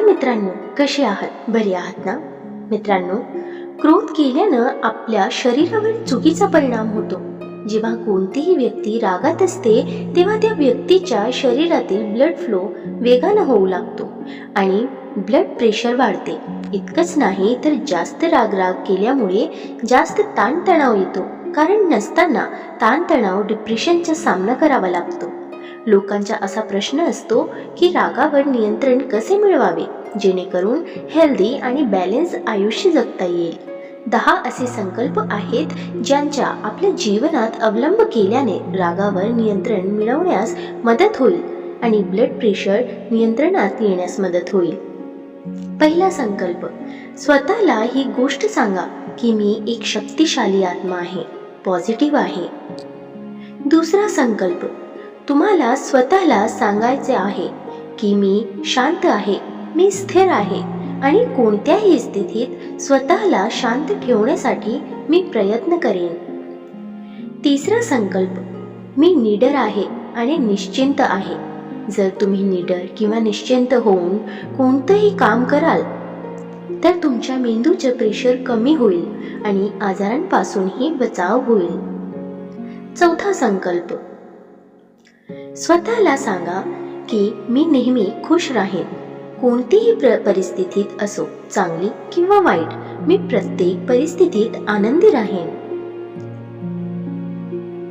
मित्रांनो कसे आहात? बरे आहात ना? मित्रांनो क्रोध केल्यानं आपल्या शरीरावर चुकीचा परिणाम होतो. जेव्हा कोणतीही व्यक्ती रागात असते तेव्हा त्या व्यक्तीच्या शरीरातील ब्लड फ्लो वेगानं होऊ लागतो आणि ब्लड प्रेशर वाढते. इतकंच नाही तर जास्त राग राग केल्यामुळे जास्त ताणतणाव येतो. कारण नसताना ताणतणाव डिप्रेशनचा सामना करावा लागतो. लोकांचा असा प्रश्न असतो की रागावर नियंत्रण कसे मिळवावे? जेणेकरून हेल्दी आणि बॅलेन्स आयुष्य जगता येईल. दहा असे संकल्प आहेत ज्यांच्या आपल्या जीवनात अवलंब केल्याने रागावर नियंत्रण मिळवण्यास मदत होईल आणि ब्लड प्रेशर नियंत्रणात येण्यास मदत होईल. पहिला संकल्प स्वतःला ही गोष्ट सांगा की मी एक शक्तिशाली आत्मा आहे पॉझिटिव्ह आहे. दुसरा संकल्प तुम्हाला स्वतःला सांगायचे आहे की मी शांत आहे मी स्थिर आहे आणि कोणत्याही स्थितीत स्वतःला शांत ठेवण्यासाठी मी प्रयत्न करेन. तिसरा संकल्प मी निडर आहे आणि निश्चिंत आहे. जर तुम्ही निडर किंवा निश्चिंत होऊन कोणतंही काम कराल तर तुमच्या मेंदूचं प्रेशर कमी होईल आणि आजारांपासूनही बचाव होईल. चौथा संकल्प स्वतःला सांगा की मी नेहमी खुश राहीन. कोणतीही परिस्थितीत असो चांगली किंवा वाईट मी प्रत्येक परिस्थितीत आनंदी राहीन.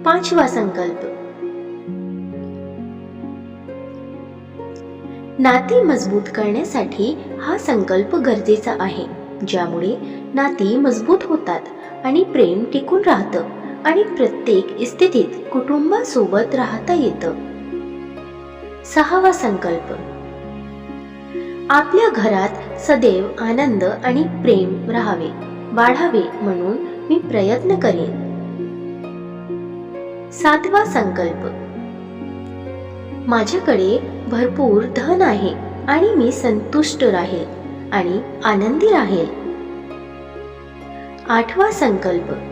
पाचवा संकल्प. नाती मजबूत करण्यासाठी हा संकल्प गरजेचा आहे ज्यामुळे नाती मजबूत होतात आणि प्रेम टिकून राहतं. आणि प्रत्येक स्थितीत कुटुंबासोबत राहता येतं. सहावा संकल्प. आपल्या घरात सदैव आनंद आणि प्रेम राहावे वाढावे म्हणून मी प्रयत्न करेन. सातवा संकल्प. माझ्याकडे भरपूर धन आहे आणि मी संतुष्ट राहील आणि आनंदी राहील. आठवा संकल्प.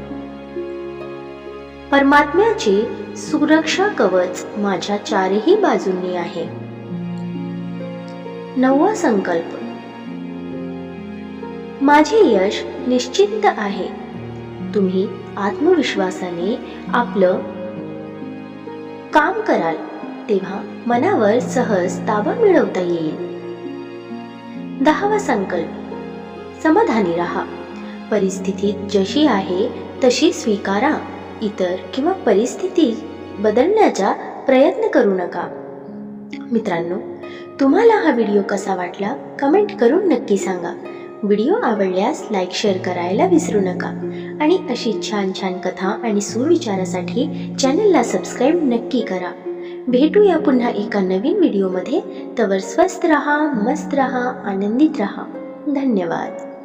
परमात्म्याचे सुरक्षा कवच माझ्या चारही बाजूंनी आहे. नववा संकल्प. माझे यश निश्चित आहे. तुम्ही आत्मविश्वासाने आपलं काम कराल तेव्हा मनावर सहज ताबा मिळवता येईल. दहावा संकल्प. समाधानी राहा. परिस्थितीत जशी आहे तशी स्वीकारा. इतर किंवा परिस्थिती बदलण्याचा प्रयत्न करू नका. मित्रांनो तुम्हाला हा व्हिडिओ कसा वाटला कमेंट करून नक्की सांगा. व्हिडिओ आवडल्यास लाईक शेअर करायला विसरू नका आणि अशी छान छान कथा आणि सुविचारासाठी चॅनलला सबस्क्राईब नक्की करा. भेटूया पुन्हा एका नवीन व्हिडिओमध्ये. तवर स्वस्त रहा मस्त रहा आनंदित रहा. धन्यवाद.